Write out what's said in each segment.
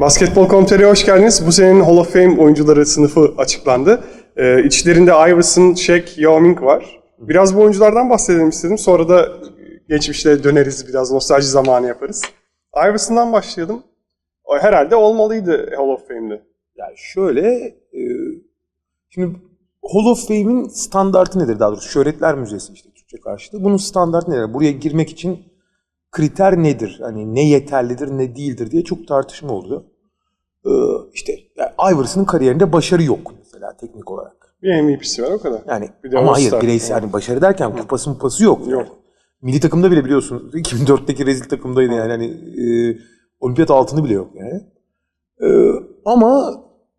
Basketbol.com.tr'ye hoş geldiniz. Bu senenin Hall of Fame oyuncuları sınıfı açıklandı. Ee, içlerinde Iverson, Shaq, Yao Ming var. Biraz bu oyunculardan bahsedelim istedim. Sonra da geçmişte döneriz, biraz nostalji zamanı yaparız. Iverson'dan başlayalım. Herhalde olmalıydı Hall of Fame'de. Yani şöyle, e, şimdi Hall of Fame'in standartı nedir daha doğrusu? Şöhretler Müzesi işte Türkçe karşılığı. Bunun standartı nedir? Buraya girmek için kriter nedir? Hani ne yeterlidir, ne değildir diye çok tartışma oluyor. Ee, işte yani Iverson'ın kariyerinde başarı yok mesela teknik olarak. Bir MVP'si var o kadar. Yani Bir de ama hayır bireysel yani başarı derken kupası mupası yok. Yok. Milli takımda bile biliyorsun 2004'teki rezil takımdaydı yani hani e, olimpiyat altını bile yok yani. E, ama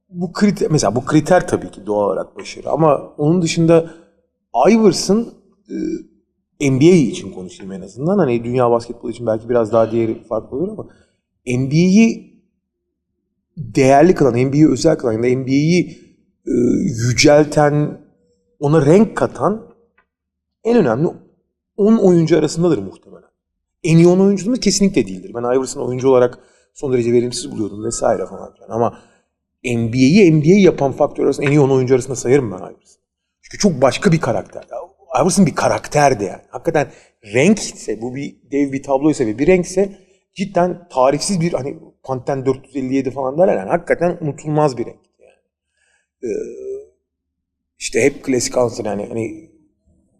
bu kriter mesela bu kriter tabii ki doğal olarak başarı ama onun dışında Iverson e, NBA için konuşayım en azından. Hani dünya basketbolu için belki biraz daha diğeri farklı olur ama NBA'yi değerli kılan, NBA'yi özel kılan, ya da NBA'yi e, yücelten, ona renk katan en önemli 10 oyuncu arasındadır muhtemelen. En iyi 10 oyuncu mu? Kesinlikle değildir. Ben Iverson'ı oyuncu olarak son derece verimsiz buluyordum vesaire falan filan. Ama NBA'yi NBA yapan faktör arasında en iyi 10 oyuncu arasında sayarım ben Iverson'ı. Çünkü çok başka bir karakter. Iverson bir karakterdi yani. Hakikaten renkse, bu bir dev bir tabloysa ve bir renkse cidden tarifsiz bir hani Panten 457 falan derler yani hakikaten unutulmaz bir renkti yani. Ee, işte hep klasik anlatır yani hani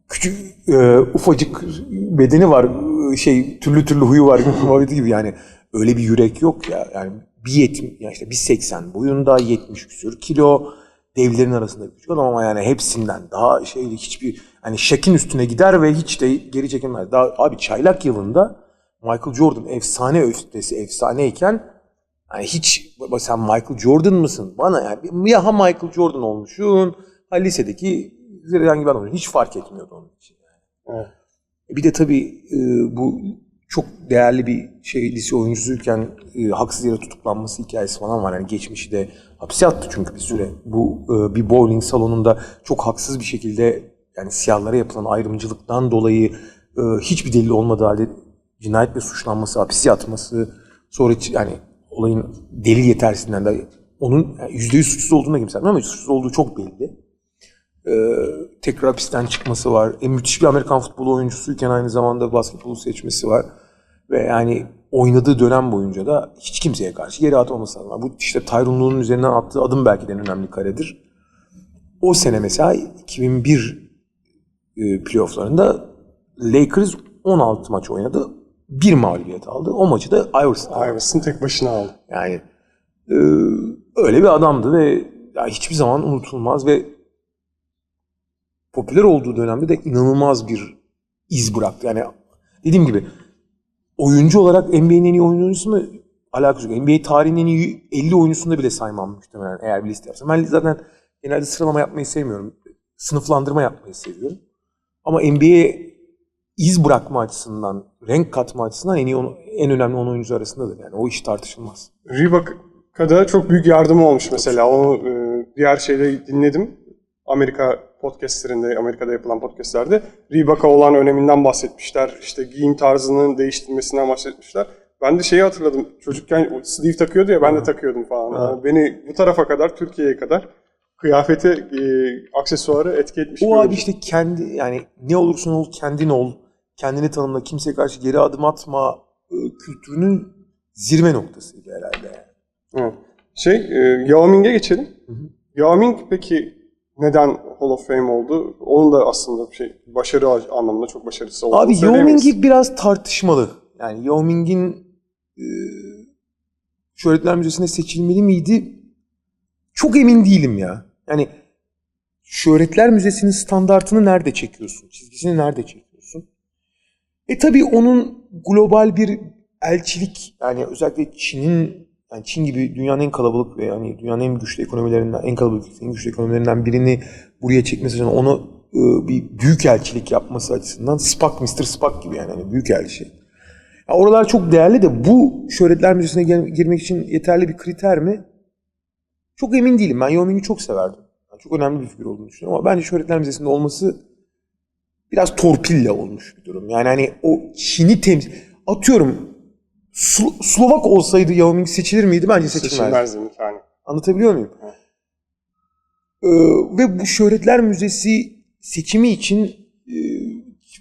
küçük e, ufacık bedeni var şey türlü türlü huyu var muhabbeti gibi yani öyle bir yürek yok ya yani bir yetim ya işte bir 80 boyunda 70 küsür kilo devlerin arasında bir adam ama yani hepsinden daha şeyli hiçbir hani şekin üstüne gider ve hiç de geri çekilmez. Daha abi çaylak yılında Michael Jordan efsane ötesi efsaneyken yani hiç sen Michael Jordan mısın? Bana yani ya ha Michael Jordan olmuşsun ha lisedeki herhangi adam olmuşsun. Hiç fark etmiyordu onun için. Evet. Bir de tabii e, bu çok değerli bir şey lise oyuncusuyken e, haksız yere tutuklanması hikayesi falan var. Yani geçmişi de hapse attı çünkü bir süre. Bu e, bir bowling salonunda çok haksız bir şekilde yani siyahlara yapılan ayrımcılıktan dolayı e, hiçbir delil olmadığı halde cinayetle suçlanması, hapis yatması, sonra yani olayın delil yetersizliğinden de onun yüzde yüz suçsuz olduğuna kimse ama suçsuz olduğu çok belli. Ee, tekrar hapisten çıkması var. E, müthiş bir Amerikan futbolu oyuncusuyken aynı zamanda basketbolu seçmesi var. Ve yani oynadığı dönem boyunca da hiç kimseye karşı geri atmaması lazım. Bu işte Tyronn Lue'nun üzerinden attığı adım belki de en önemli karedir. O sene mesela 2001 e, playofflarında Lakers 16 maç oynadı. Bir mağlubiyet aldı. O maçı da Iverson aldı. Iverson tek başına aldı. Yani e, öyle bir adamdı ve ya hiçbir zaman unutulmaz ve popüler olduğu dönemde de inanılmaz bir iz bıraktı. Yani dediğim gibi oyuncu olarak NBA'nin en iyi oyuncusu mu alakası yok. NBA tarihinin en iyi 50 oyuncusunu da bile saymam muhtemelen eğer bir liste yapsam. Ben zaten genelde sıralama yapmayı sevmiyorum. Sınıflandırma yapmayı seviyorum. Ama NBA'ye iz bırakma açısından, renk katma açısından en iyi on- en önemli 10 oyuncu arasındadır. Yani o iş tartışılmaz. Reebok'a da çok büyük yardımı olmuş mesela. Onu e, diğer şeyde dinledim. Amerika podcastlerinde, Amerika'da yapılan podcastlerde Reebok'a olan öneminden bahsetmişler. İşte giyim tarzının değiştirilmesinden bahsetmişler. Ben de şeyi hatırladım. Çocukken sleeve takıyordu ya ben de takıyordum falan. Ha. Beni bu tarafa kadar, Türkiye'ye kadar kıyafeti, e, aksesuarı etki etmiş. O abi oyuncu. işte kendi yani ne olursan ol kendin ol. Kendini tanımla, kimseye karşı geri adım atma e, kültürünün zirve noktasıydı herhalde. Evet. Şey, e, Yao Ming'e geçelim. Hı hı. Yao Ming peki neden Hall of Fame oldu? Onun da aslında şey başarı anlamında çok başarısı oldu. Abi Yao Ming'i biraz tartışmalı. Yani Yao Ming'in e, Şöhretler Müzesi'ne seçilmeli miydi? Çok emin değilim ya. Yani Şöhretler Müzesi'nin standartını nerede çekiyorsun? Çizgisini nerede çekiyorsun? E tabii onun global bir elçilik yani özellikle Çin'in yani Çin gibi dünyanın en kalabalık ve yani dünyanın en güçlü ekonomilerinden en kalabalık en güçlü ekonomilerinden birini buraya çekmesi için onu e, bir büyük elçilik yapması açısından Spock Mr. Spock gibi yani hani büyük elçi. Ya oralar çok değerli de bu şöhretler müzesine girmek için yeterli bir kriter mi? Çok emin değilim. Ben Yao Ming'i çok severdim. Yani çok önemli bir figür olduğunu düşünüyorum ama bence şöhretler müzesinde olması biraz torpille olmuş bir durum. Yani hani o Çin'i temsil... Atıyorum Slo- Slovak olsaydı Yao Ming seçilir miydi? Bence seçilmezdi. Seçilmezdi imkanı. Anlatabiliyor muyum? Evet. Ee, ve bu Şöhretler Müzesi seçimi için e,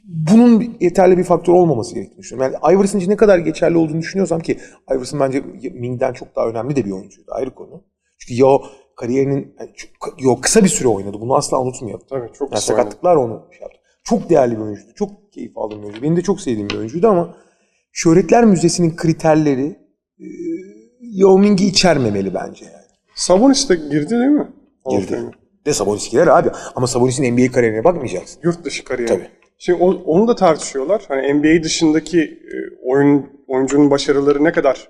bunun yeterli bir faktör olmaması gerektiğini düşünüyorum. Yani Iverson için ne kadar geçerli olduğunu düşünüyorsam ki Iverson bence Ming'den çok daha önemli de bir oyuncuydu. Ayrı konu. Çünkü Yao kariyerinin çok, Yao kısa bir süre oynadı. Bunu asla unutmayalım. Tabii çok Yani oynadı. sakatlıklar onu şey yaptı. Çok değerli bir oyuncuydu. Çok keyif aldığım bir oyuncu. Benim de çok sevdiğim bir oyuncuydu ama Şöhretler Müzesi'nin kriterleri e, Yao Ming'i içermemeli bence yani. Sabonis de girdi değil mi? Girdi. De Sabonis girer abi. Ama Sabonis'in NBA kariyerine bakmayacaksın. Yurt dışı kariyeri. Tabii. Şimdi onu da tartışıyorlar. Hani NBA dışındaki e, oyun oyuncunun başarıları ne kadar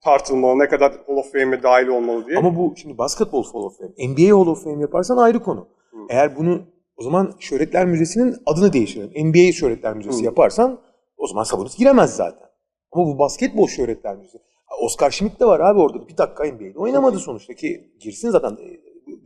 tartılmalı, ne kadar Hall of Fame'e dahil olmalı diye. Ama bu şimdi basketbol Hall of Fame, NBA Hall of Fame yaparsan ayrı konu. Eğer bunu o zaman Şöhretler Müzesi'nin adını değiştirelim. NBA Şöhretler Müzesi Hı. yaparsan o zaman Sabonis giremez zaten. Ama bu basketbol Şöhretler Müzesi. Oscar Schmidt de var abi orada. Bir dakika NBA'de oynamadı sonuçta ki girsin zaten.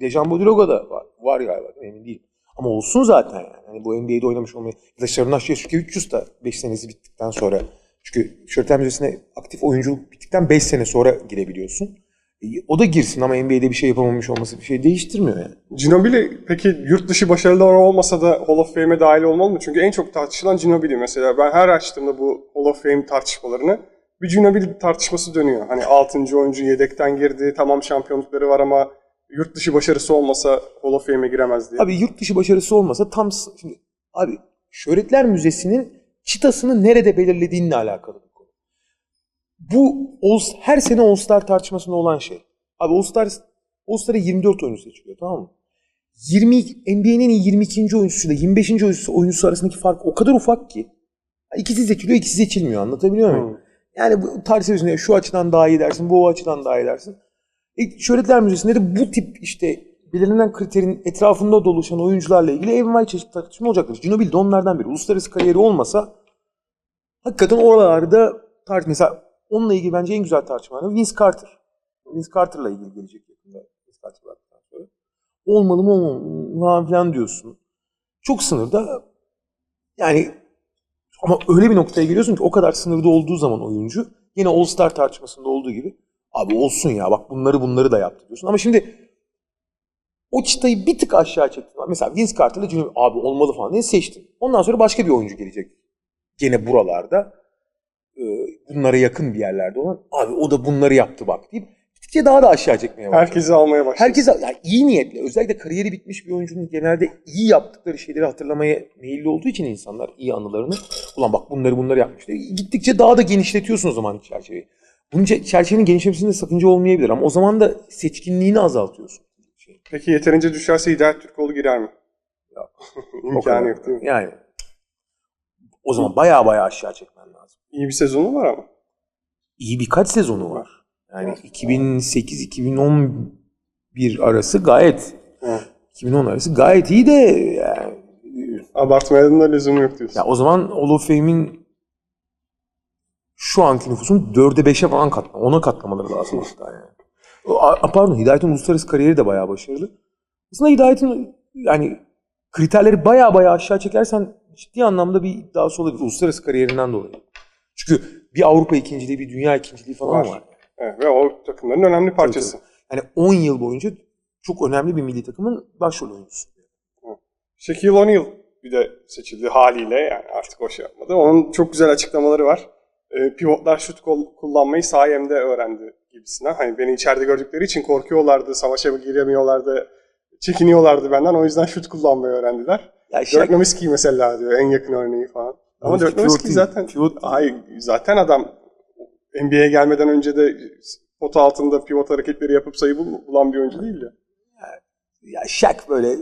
Dejan Bodiroga da var. Var galiba emin değilim. Ama olsun zaten yani. Hani bu NBA'de oynamış olmayı. Ya da Şarınaş Yaşukevičius da 5 senesi bittikten sonra. Çünkü Şöhretler Müzesi'ne aktif oyunculuk bittikten 5 sene sonra girebiliyorsun. E, O da girsin ama NBA'de bir şey yapamamış olması bir şey değiştirmiyor yani. Ginobili peki yurt dışı başarılar olmasa da Hall of Fame'e dahil olmalı mı? Çünkü en çok tartışılan Ginobili mesela. Ben her açtığımda bu Hall of Fame tartışmalarını bir Ginobili tartışması dönüyor. Hani 6. oyuncu yedekten girdi, tamam şampiyonlukları var ama yurt dışı başarısı olmasa Hall of Fame'e giremez diye. Abi yurt dışı başarısı olmasa tam şimdi abi Şöhretler Müzesi'nin çıtasını nerede belirlediğinle alakalı. Bu her sene All Star tartışmasında olan şey. Abi All Star All Star'a 24 oyuncu seçiliyor tamam mı? 20 NBA'nin en iyi 22. oyuncusuyla 25. oyuncusu, oyuncusu arasındaki fark o kadar ufak ki. İkisi seçiliyor, ikisi seçilmiyor. Anlatabiliyor muyum? Hı. Yani bu tarih seviyesinde şu açıdan daha iyi dersin, bu açıdan daha iyi dersin. E, Şöhretler Müzesi'nde de bu tip işte belirlenen kriterin etrafında doluşan oyuncularla ilgili envai çeşit tartışma olacaktır. Ginobili de onlardan biri. Uluslararası kariyeri olmasa hakikaten oralarda tartış mesela onunla ilgili bence en güzel tartışmalar Vince Carter. Vince Carter'la ilgili gelecek yakında. Vince Carter bıraktıktan sonra. Olmalı mı olmamalı mı falan diyorsun. Çok sınırda yani ama öyle bir noktaya geliyorsun ki o kadar sınırda olduğu zaman oyuncu yine All Star tartışmasında olduğu gibi abi olsun ya bak bunları bunları da yaptı diyorsun. Ama şimdi o çıtayı bir tık aşağı çektin. Mesela Vince Carter'la Jimmy abi olmalı falan diye seçtin. Ondan sonra başka bir oyuncu gelecek. Gene buralarda bunlara yakın bir yerlerde olan abi o da bunları yaptı bak deyip gittikçe daha da aşağı çekmeye başladı. Herkesi almaya başladı. Herkes yani iyi niyetle özellikle kariyeri bitmiş bir oyuncunun genelde iyi yaptıkları şeyleri hatırlamaya meyilli olduğu için insanlar iyi anılarını ulan bak bunları bunları yapmıştı. Gittikçe daha da genişletiyorsun o zaman çerçeveyi. Bunun çe- çerçevenin genişlemesinde sakınca olmayabilir ama o zaman da seçkinliğini azaltıyorsun. Peki yeterince düşerse Hidayet Türkoğlu girer mi? O İmkanı yok değil mi? Yani o zaman baya baya aşağı çekmen lazım. İyi bir sezonu var ama. İyi birkaç sezonu var. Yani Evet. 2008-2011 arası gayet Hı. 2010 arası gayet iyi de yani, Abartmaya da lüzumu yok diyorsun. ya o zaman Hall of Fame'in şu anki nüfusun 4'e 5'e falan katma. Ona katlamaları lazım hatta yani. O, a- pardon Hidayet'in uluslararası kariyeri de bayağı başarılı. Aslında Hidayet'in yani kriterleri bayağı bayağı aşağı çekersen ciddi anlamda bir iddiası olabilir. Uluslararası kariyerinden dolayı. Çünkü bir Avrupa ikinciliği, bir dünya ikinciliği falan Var. var. Evet, ve o takımların önemli parçası. Yani 10 yıl boyunca çok önemli bir milli takımın başrol oyuncusu. Shaquille O'Neal bir de seçildi haliyle yani artık o şey yapmadı. Onun çok güzel açıklamaları var. Ee, pivotlar şut kullanmayı sayemde öğrendi gibisinden. Hani beni içeride gördükleri için korkuyorlardı, savaşa giremiyorlardı, çekiniyorlardı benden. O yüzden şut kullanmayı öğrendiler. Ya Dirk Shaq, Nowitzki mesela diyor en yakın örneği falan. Ama Dirk Nowitzki değil, zaten pivot- hayır zaten adam NBA'ye gelmeden önce de pota altında pivot hareketleri yapıp sayı bul- bulan bir oyuncu değil ya. ya Shaq böyle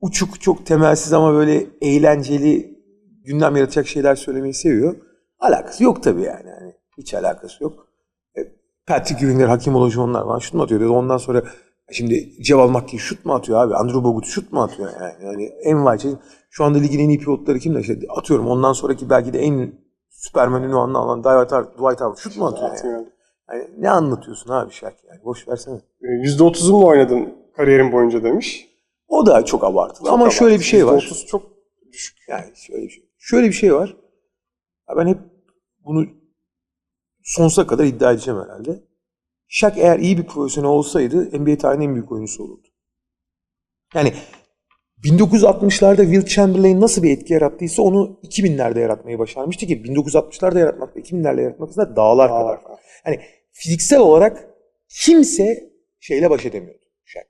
uçuk çok temelsiz ama böyle eğlenceli gündem yaratacak şeyler söylemeyi seviyor. Alakası yok tabii yani. yani hiç alakası yok. E, Patrick Ewing'ler, Hakim Olajuwon'lar falan şut mu atıyor? Ondan sonra şimdi Ceval Makki şut mu atıyor abi? Andrew Bogut şut mu atıyor yani? Yani en vay şey- Şu anda ligin en iyi pivotları kimler? İşte atıyorum ondan sonraki belki de en Süpermen ünvanını alan Dwight Howard, Dwight Howard şut mu atıyor yani? Yani? Ne anlatıyorsun abi Shaq yani? Boş versene. Ee, %30'umla oynadım kariyerim boyunca demiş. O da çok abartılı. Çok Ama abartı. şöyle bir şey var. %30 çok düşük. Yani şöyle bir şey. Şöyle bir şey var. Ben hep bunu sonsuza kadar iddia edeceğim herhalde. Shaq eğer iyi bir profesyonel olsaydı NBA tarihinin en büyük oyuncusu olurdu. Yani 1960'larda Will Chamberlain nasıl bir etki yarattıysa onu 2000'lerde yaratmayı başarmıştı ki 1960'larda yaratmakla 2000'lerde yaratmak arasında dağlar kadar fark. Hani fiziksel olarak kimse şeyle baş edemiyordu Shaq.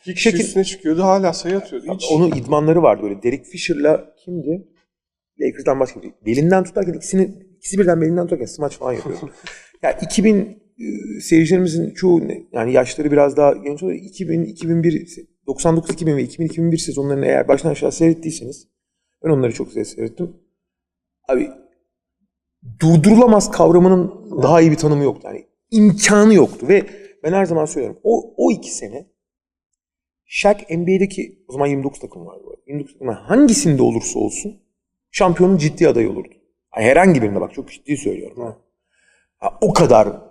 İki kişi Şekil- üstüne çıkıyordu hala sayı atıyordu. Hiç. Onun idmanları vardı böyle. Derek Fisher'la kimdi? Lakers'dan başka biri. Belinden tutarken ikisini ikisi birden belinden tutarken smaç falan yapıyordu. ya 2000 e, seyircilerimizin çoğu yani yaşları biraz daha genç oluyor. 2000 2001 99 2000 ve 2000 2001 sezonlarını eğer baştan aşağı seyrettiyseniz ben onları çok seyrettim. Abi durdurulamaz kavramının daha iyi bir tanımı yoktu. Yani imkanı yoktu ve ben her zaman söylüyorum. O, o iki sene Shaq NBA'deki o zaman 29 takım var bu arada. 29 takım hangisinde olursa olsun şampiyonun ciddi adayı olurdu. Herhangi birinde bak çok ciddi söylüyorum. Ha. Ha, o kadar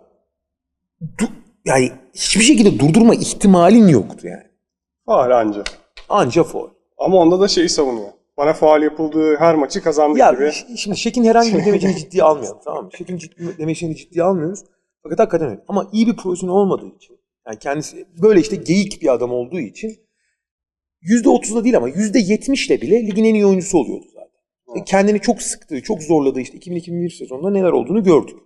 du- yani hiçbir şekilde durdurma ihtimalin yoktu yani. Faal anca. Anca foul. Ama onda da şeyi savunuyor. Bana faal yapıldığı her maçı kazandık Ya gibi. ş- şimdi Şek'in herhangi bir demecini ciddiye almayalım tamam mı? Şek'in ciddi, demecini ciddiye almıyoruz. Fakat hakikaten öyle. Ama iyi bir profesyonel olmadığı için yani kendisi böyle işte geyik bir adam olduğu için %30'da değil ama %70'le bile ligin en iyi oyuncusu oluyordu zaten. E, Kendini çok sıktığı, çok zorladığı işte 2000-2001 sezonunda neler olduğunu gördük.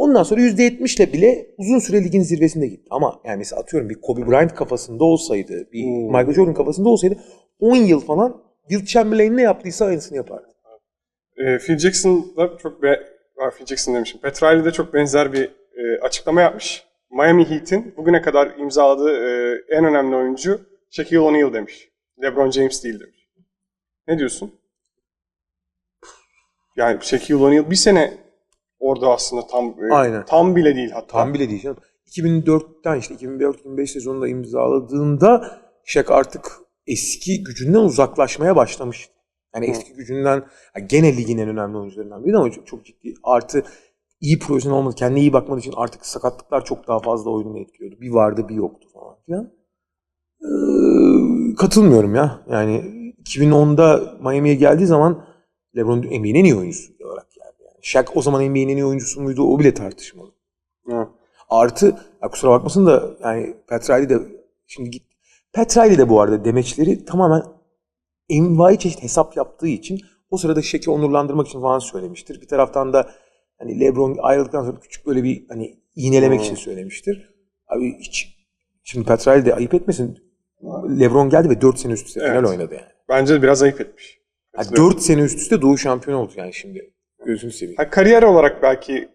Ondan sonra %70'le bile uzun süre ligin zirvesinde gitti. Ama yani mesela atıyorum bir Kobe Bryant kafasında olsaydı, bir Hmm. Michael Jordan kafasında olsaydı 10 yıl falan Will Chamberlain ne yaptıysa aynısını yapardı. Ee, Phil Jackson da çok be Phil Jackson demişim. Petrali de çok benzer bir e, açıklama yapmış. Miami Heat'in bugüne kadar imzaladığı e, en önemli oyuncu Shaquille O'Neal demiş. LeBron James değil demiş. Ne diyorsun? Yani Shaquille O'Neal bir sene orada aslında tam e, Aynen. tam bile değil hatta. Tam bile değil canım. 2004'ten işte 2004-2005 sezonunda imzaladığında Shaq artık eski gücünden uzaklaşmaya başlamıştı. Yani Hı. eski gücünden ya gene ligin en önemli oyuncularından biri ama çok, çok ciddi. Artı iyi profesyonel olmadı. Kendine iyi bakmadığı için artık sakatlıklar çok daha fazla oyununu etkiliyordu. Bir vardı bir yoktu falan filan. Ee, katılmıyorum ya. Yani 2010'da Miami'ye geldiği zaman LeBron NBA'nin en iyi oyuncusu. Yani Shaq o zaman NBA'nin en iyi oyuncusu muydu o bile tartışmalı. Hı. Artı ya kusura bakmasın da yani Petrali de şimdi git Petrali de bu arada demeçleri tamamen envai çeşit hesap yaptığı için o sırada Şek'i onurlandırmak için falan söylemiştir. Bir taraftan da hani LeBron ayrıldıktan sonra küçük böyle bir hani iğnelemek Hmm. için söylemiştir. Abi hiç şimdi Petrali de ayıp etmesin. LeBron geldi ve 4 sene üst üste Evet. final oynadı yani. Bence biraz ayıp etmiş. yani 4 sene üst üste Doğu şampiyonu oldu yani şimdi. Gözünü seveyim. Ha, kariyer olarak belki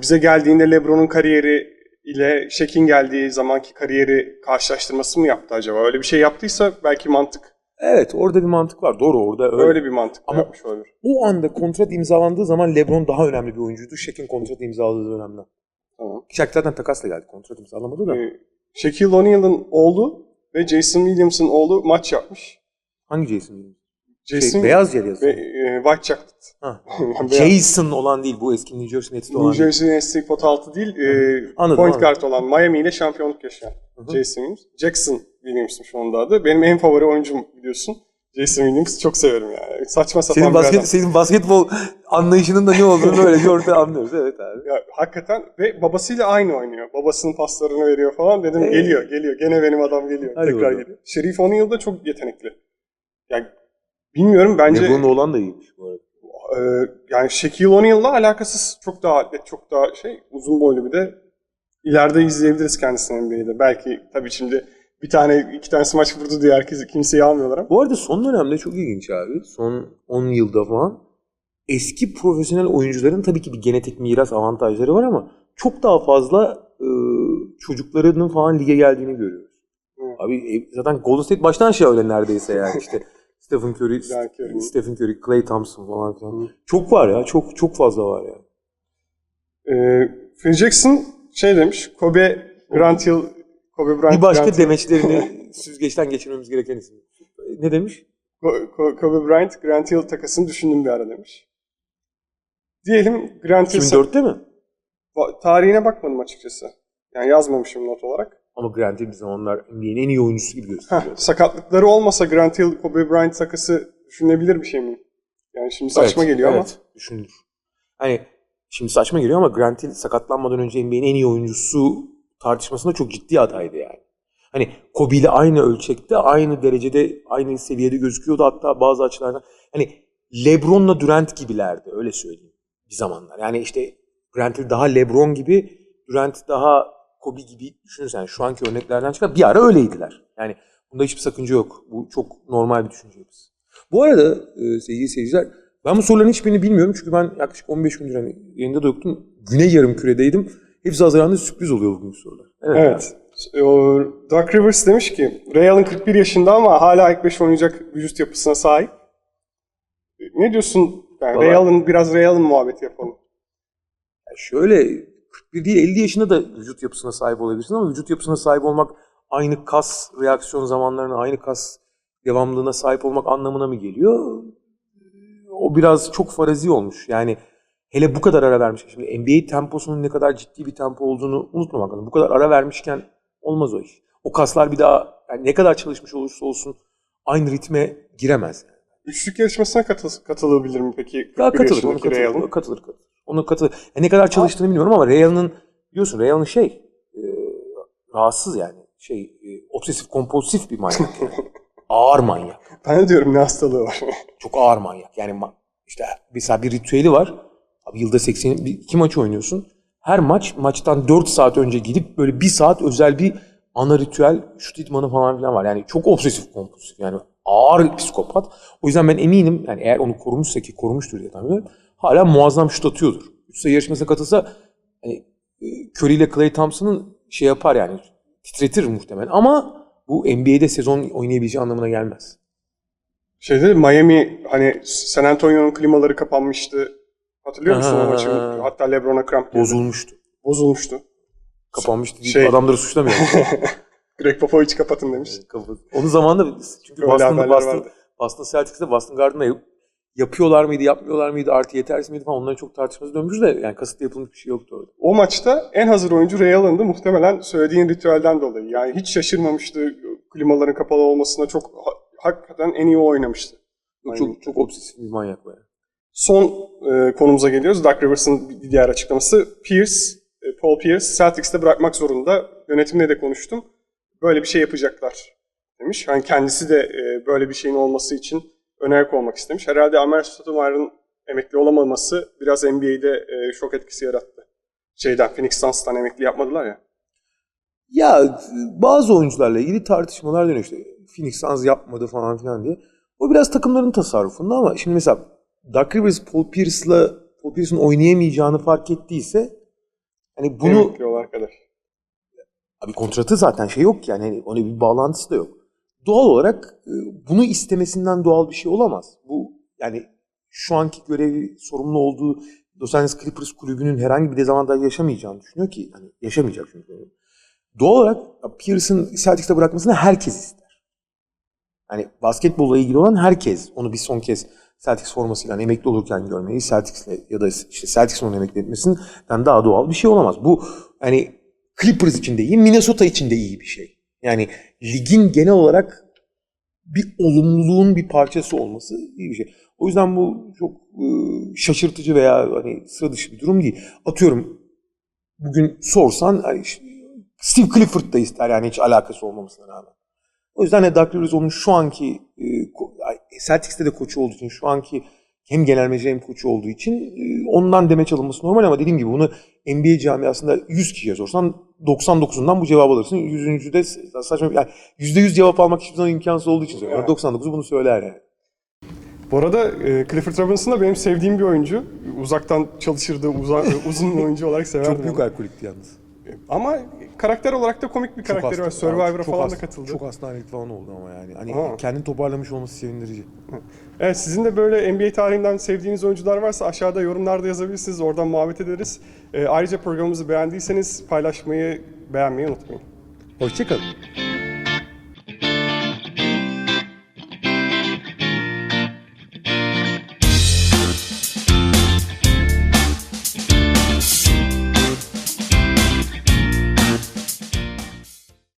bize geldiğinde LeBron'un kariyeri ile Shaq'in geldiği zamanki kariyeri karşılaştırması mı yaptı acaba? Öyle bir şey yaptıysa belki mantık. Evet orada bir mantık var. Doğru orada öyle. Öyle bir mantık Ama- yapmış olabilir. O anda kontrat imzalandığı zaman LeBron daha önemli bir oyuncuydu. Shaq'in kontrat imzaladığı dönemde. Tamam. Shaq zaten takasla geldi. Kontrat imzalamadı da. Ee, Shaquille O'Neal'ın oğlu ve Jason Williams'ın oğlu maç yapmış. Hangi Jason? Williams? Jason Şey, beyaz yer yazıyor. e, White Chocolate. Yani. Jason olan değil. Bu eski New Jersey Nets'te olan New. Jersey Nets'te pot altı değil, e, Anladım, point anladım. guard olan Miami ile şampiyonluk yaşayan hı. Jason Williams. Jackson Williams'mış onun da adı. Benim en favori oyuncum biliyorsun. Jason Williams çok severim yani. Saçma sapan Senin, bir basket, adam. senin basketbol anlayışının da ne olduğunu böylece orada anlıyoruz. Evet abi. Ya, hakikaten ve babasıyla aynı oynuyor. Babasının paslarını veriyor falan. Dedim Ee? geliyor, geliyor. Gene benim adam geliyor. Hadi Tekrar bakalım. geliyor. Şerif O'Neal da çok yetenekli. Yani bilmiyorum bence LeBron'un oğlan da iyiymiş bu arada. e, yani Shaquille O'Neal'la alakasız çok daha atlet, çok daha şey uzun boylu bir de ileride izleyebiliriz kendisini NBA'de. Belki tabii şimdi bir tane iki tane smaç vurdu diye herkes kimseyi almıyorlar ama. Bu arada son dönemde çok ilginç abi. Son 10 yılda falan eski profesyonel oyuncuların tabii ki bir genetik miras avantajları var ama çok daha fazla e, çocuklarının falan lige geldiğini görüyoruz. Evet. Abi e, zaten Golden State baştan aşağı öyle neredeyse yani işte Stephen Curry, Stephen Curry. Stephen Curry, Klay Thompson falan filan. Hı. Çok var ya, çok çok fazla var ya. E, Phil Jackson şey demiş, Kobe Grant Hill, Kobe Bryant Bir başka Grant demeçlerini süzgeçten geçirmemiz gereken isim. Ne demiş? Ko- Ko- Kobe Bryant, Grant Hill takasını düşündüm bir ara demiş. Diyelim Grant Hill 2004'te mi? Tarihine bakmadım açıkçası. Yani yazmamışım not olarak. Ama Grant Hill bir zamanlar NBA'nin en iyi oyuncusu gibi Heh, gösteriyor. sakatlıkları olmasa Grant Hill, Kobe Bryant takası düşünülebilir bir şey mi? Yani şimdi saçma Evet, geliyor evet, düşünülür. Hani Şimdi saçma geliyor ama Grant Hill sakatlanmadan önce NBA'nin en iyi oyuncusu tartışmasında çok ciddi adaydı yani. Hani Kobe ile aynı ölçekte, aynı derecede, aynı seviyede gözüküyordu hatta bazı açılardan. Hani LeBron'la Durant gibilerdi öyle söyleyeyim bir zamanlar. Yani işte Grant Hill daha LeBron gibi, Durant daha Kobe gibi düşünürsen şu anki örneklerden çıkar. Bir ara öyleydiler. Yani bunda hiçbir sakınca yok. Bu çok normal bir düşüncemiz. Bu arada e, sevgili seyirciler ben bu soruların hiçbirini bilmiyorum çünkü ben yaklaşık 15 gündür hani yayında da yoktum. Güney yarım küredeydim. Hepsi Haziran'da sürpriz oluyor bugün sorular. Evet. O, Doug Rivers demiş ki Ray Allen 41 yaşında ama hala ilk 5 oynayacak vücut yapısına sahip. Ne diyorsun? Yani Ray Vallahi- Allen biraz Ray Allen muhabbeti yapalım. Yani şöyle 41 değil 50 yaşında da vücut yapısına sahip olabilirsin ama vücut yapısına sahip olmak aynı kas reaksiyon zamanlarına, aynı kas devamlılığına sahip olmak anlamına mı geliyor? O biraz çok farazi olmuş. Yani hele bu kadar ara vermiş. Şimdi NBA temposunun ne kadar ciddi bir tempo olduğunu unutmamak lazım. Bu kadar ara vermişken olmaz o iş. O kaslar bir daha yani ne kadar çalışmış olursa olsun aynı ritme giremez. Üçlük yarışmasına katıl katılabilir mi peki? 41 katılır, katılır, Allen? katılır, katılır. Onu katılır. Yani ne kadar çalıştığını bilmiyorum ama Real'ın biliyorsun Real'ın şey e, rahatsız yani şey e, obsesif kompulsif bir manyak. yani. ağır manyak. Ben diyorum ne hastalığı var. Çok ağır manyak. Yani işte mesela bir ritüeli var. Abi yılda 80 bir- iki maç oynuyorsun. Her maç maçtan 4 saat önce gidip böyle bir saat özel bir ana ritüel şut idmanı falan filan var. Yani çok obsesif kompulsif. Yani ağır psikopat. O yüzden ben eminim yani eğer onu korumuşsa ki korumuştur diye tahmin ediyorum. Hala muazzam şut atıyordur. Üç sayı yarışmasına katılsa hani e, Curry ile Klay Thompson'ın şey yapar yani titretir muhtemelen ama bu NBA'de sezon oynayabileceği anlamına gelmez. Şeyde de Miami hani San Antonio'nun klimaları kapanmıştı. Hatırlıyor musun o maçı? Hatta LeBron'a kramp girdi. Bozulmuştu. Bozulmuştu. Kapanmıştı deyip Şey- adamları suçlamıyor. Greg Popovich kapatın demiş. Kapat- Onun zamanında çünkü Boston'da Boston. Boston Celtics'te Boston Garden'a yap- yapıyorlar mıydı, yapmıyorlar mıydı, artı yetersiz miydi falan onların çok tartışması dönmüş de yani kasıtlı yapılmış bir şey yoktu orada. O maçta en hazır oyuncu Ray Allen'dı muhtemelen söylediğin ritüelden dolayı. Yani hiç şaşırmamıştı klimaların kapalı olmasına çok ha- hakikaten en iyi oynamıştı. Aynen. Çok çok obsesif bir manyak var. Son e, konumuza geliyoruz. Doug Rivers'ın bir diğer açıklaması. Pierce, e, Paul Pierce Celtics'te bırakmak zorunda. Yönetimle de konuştum. Böyle bir şey yapacaklar demiş. Yani kendisi de e, böyle bir şeyin olması için önayak olmak istemiş. Herhalde Amer Stoudemire'ın emekli olamaması biraz NBA'de e, şok etkisi yarattı. Şeyden, Phoenix Suns'tan emekli yapmadılar ya. Ya bazı oyuncularla ilgili tartışmalar dönüyor işte. Phoenix Suns yapmadı falan filan diye. O biraz takımların tasarrufunda ama şimdi mesela Doug Rivers Paul Pierce'la Paul Pierce'ın oynayamayacağını fark ettiyse hani bunu Emekli ol arkadaş. Abi kontratı zaten şey yok yani hani ona bir bağlantısı da yok. Doğal olarak e, bunu istemesinden doğal bir şey olamaz. Bu yani şu anki görevi sorumlu olduğu Los Angeles Clippers kulübünün herhangi bir dezavantaj yaşamayacağını düşünüyor ki hani yaşamayacak çünkü. Doğal olarak Pierce'ın Celtics'te bırakmasını herkes ister. Hani basketbolla ilgili olan herkes onu bir son kez Celtics formasıyla hani emekli olurken görmeyi Celtics'le ya da işte Celtics'in onu emekli etmesinden daha doğal bir şey olamaz. Bu hani Clippers için de iyi, Minnesota için de iyi bir şey. Yani ligin genel olarak bir olumluluğun bir parçası olması iyi bir şey. O yüzden bu çok e, şaşırtıcı veya hani sıra dışı bir durum değil. Atıyorum bugün sorsan hani işte Steve Clifford da ister yani hiç alakası olmamasına rağmen. O yüzden de Doug Rivers onun şu anki e, Celtics'te de koçu olduğu için şu anki hem genel menajer hem koçu olduğu için e, ondan demeç alınması normal ama dediğim gibi bunu NBA camiasında 100 kişiye sorsan 99'undan bu cevabı alırsın. 100. de saçma yani %100 cevap almak hiçbir zaman imkansız olduğu için söylüyorum. 99'u bunu söyler yani. Bu arada e, Clifford Robinson da benim sevdiğim bir oyuncu. Uzaktan çalışırdı, uza, uzun oyuncu olarak severdim. Çok büyük alkolikti yalnız. Ama karakter olarak da komik bir karakteri var. Survivor'a çok falan da katıldı. Çok hastanelik falan oldu ama yani. Hani Aa. kendini toparlamış olması sevindirici. Evet sizin de böyle NBA tarihinden sevdiğiniz oyuncular varsa aşağıda yorumlarda yazabilirsiniz. Oradan muhabbet ederiz. E, ayrıca programımızı beğendiyseniz paylaşmayı, beğenmeyi unutmayın. Hoşçakalın.